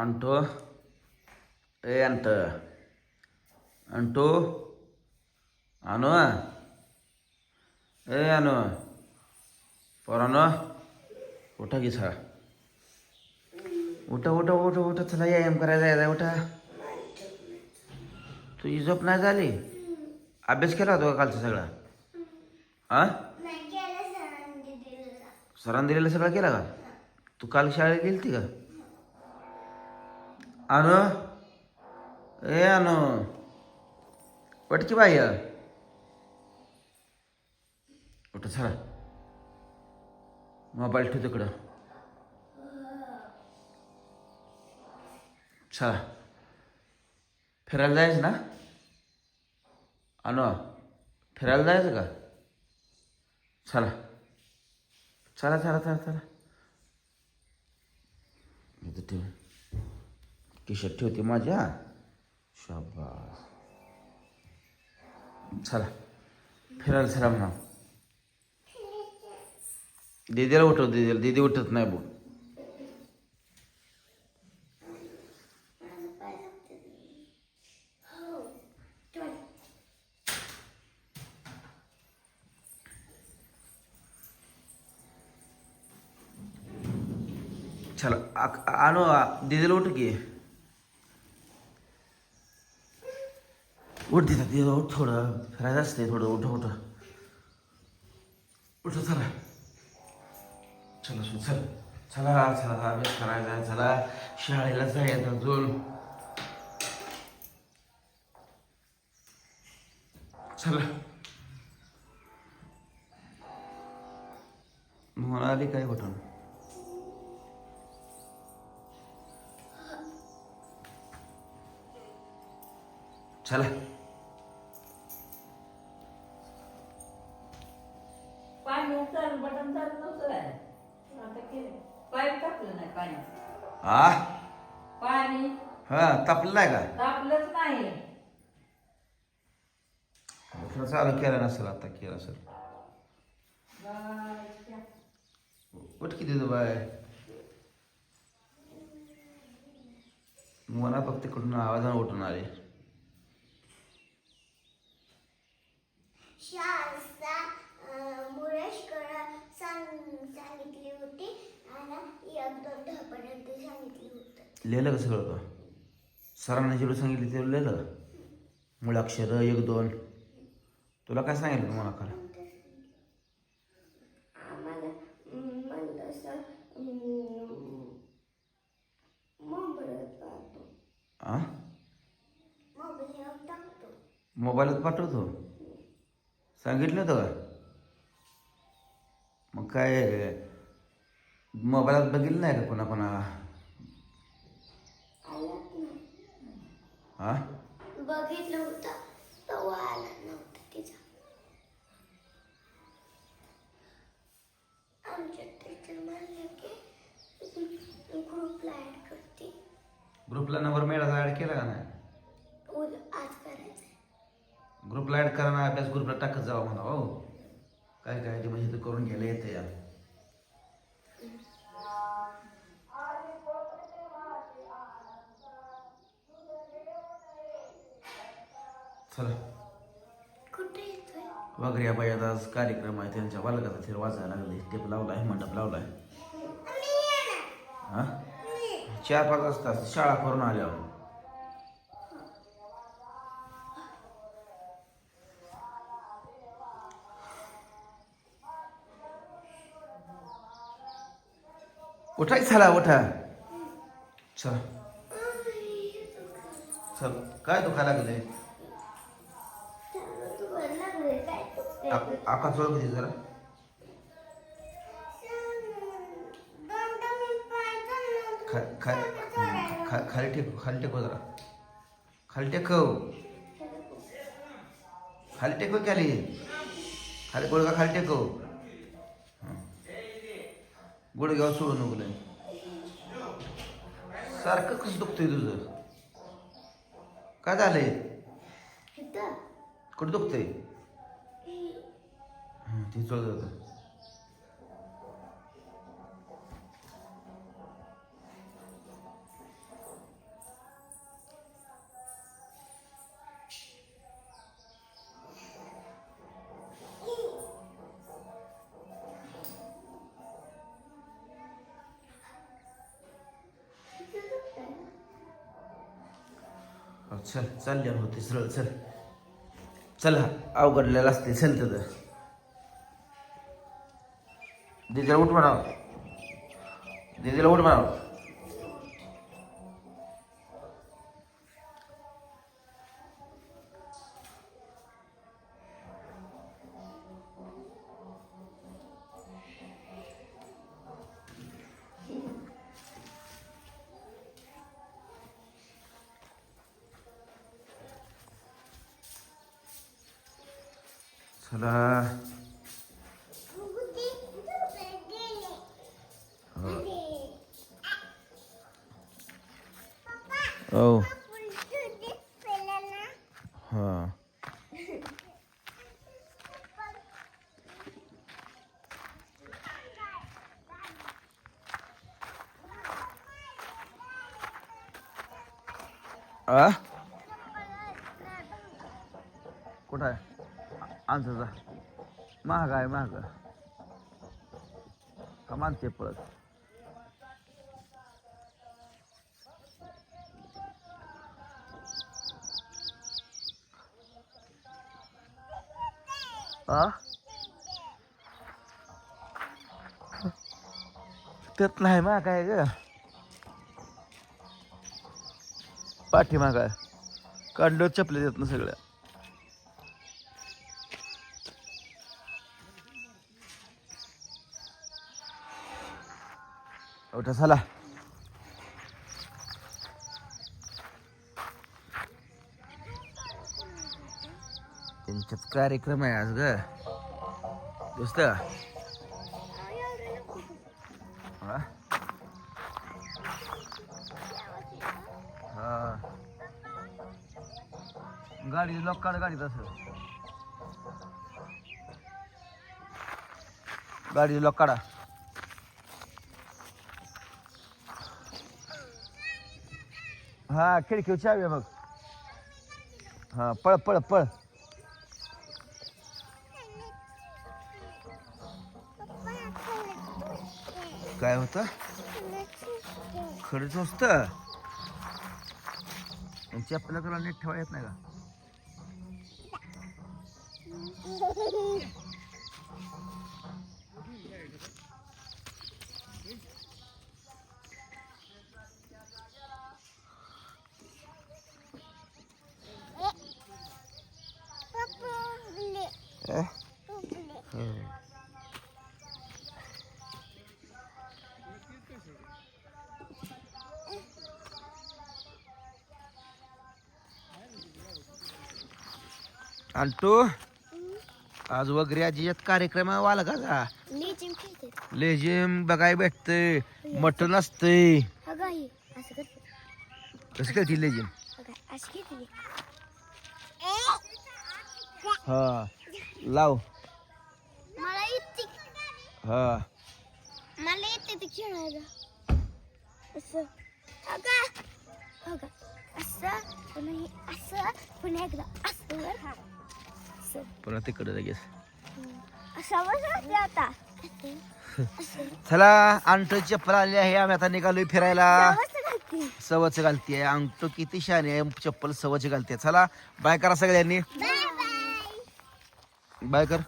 Onto ए अंट onto अनु ए अनु पोरानो उठा की छा उठा उठा उठा उठा चला व्यायाम करायला जायचा उठा तुझी झोप नाही झाली अभ्यास केला होता कालचा सगळा हा सरांनी दिलेला सगळा केला का तू काल शाळेत गेली ती का अनु? ए अनु. पटकी बाई. उठ चला? मोबाईल ठेव तिकडं. चला. फिरायला जायचं ना? अनु फिरायला जायचं का? चला. चला चला चला चला. इथं ठेव. किशोर ठेवते माझ्या. शाबास. चला. फिरायला चला म्हणा. दिदीला उठव दिदीला. दीदी उठत नाही बोल चला आ- आणू दिदीला उठ की. उठ देतात दिदा उठ थोडं फिरायचं असते थोडं उठ उठ. उठ चला. चला सु चल. चला चला अभ्यास करायचा चला. शाळेला जायचं अजून. चला. मला आली काय कुठून चला. आ पाणी? हा तापलेला आहे का? तापलंच नाही. चालू केलं नसेल आता केलं असेल. बायच्या. उठ किती बाय. मला फक्त तिकडून आवाजानं उठून आले शाळा मुळेशकर सांगितली होती आणि एक दोन दहापर्यंत सांगितली होती लिहिलं का सगळं का सरांना जेवढं सांगितलं तेवढं लिहिलं का? मुळाक्षर एक दोन. तुला काय सांगितलं मला खरं मोबाईलात पाठवतो? सांगितलं होतं का? मग काय मोबाईलात बघितलं नाही का कोणा कोणा आलाच नाही हा बघितलं होतं. तेव्हा आला नव्हता तिचा. आमच्या टीचर म्हणले की ग्रुपला ॲड करते. ग्रुपला नंबर मिळाला ॲड केला का नाही? उद्या आज करायचं आहे ग्रुपला ॲड करा ना अभ्यास ग्रुपला टाकत जावा म्हणा हो. काय काय ते म्हणजे ते करून घ्यायला येतं या चला. कुठे येतोय? वगैरे या बाई आज कार्यक्रम आहे त्यांच्या बालकाचा थिर वाजायला लागले. टेप लावलाय मंडप लावलाय. हा? चार पाच वाजता शाळा करून आल्यावर उठाय चला उठा. चल. चल. काय दुखायला लागले काय आ- आकाश जरा। खा खा खा खाली टेक खाली टेको जरा। खाली टेकव खाली टेकव खाली खाली गुडघा खाली टेकव हं. गुडघ्यावर सोडून नको सारखं कसं दुखतंय तुझं? काय झालंय? कुठं दुखतंय? ते चल होतं चल चालल्यावर होते सरळ चल चला अवघडलेलं असतील चल तर दिदीला उठ म्हणावं दिदीला उठ म्हणावं चला. हो हां। आ? कुठं आहे? आमचा जा. महाग आहे महाग का मानते पळत? त्यात नाही मा काय ग. पाठीमाग. काढलो चपले देत ना सगळ्या उठा झाला कार्यक्रम आहे आज ग. दोस्त. हा? हा. गाडी लॉक काढ गाडी तस गाडी लॉक काढा. हा खिडकी चावी आहे मग हा पळ पळ पळ. काय होतं? खरंच असतं यांची आपल्याला तुला नीट ठेवा येत नाही का? Eh? अंटू आज वगैरे आजीच्यात कार्यक्रम आहे वाला का जा लेजिम खेळते. लेजिम बघाय भेटतंय. मटण असतंय. अगं आई असं करते. कसं लेजिम अगं असं खेळते हा लाव. मला येते. हा. मला येते ते खेळायला. असं. अगं अगं असं पुन्हा हे असं पुन्हा एकदा. असं. वर हा पुन्हा तिकडे लगेच. आता. चला अंटू चप्पल आली आहे. आम्ही आता निघालोय फिरायला. घालते. सवच घालतीये अंगठो किती शाने आहे. चप्पल सवच घालते. चला बाय करा सगळ्यांनी. Bye bye. बाय कर.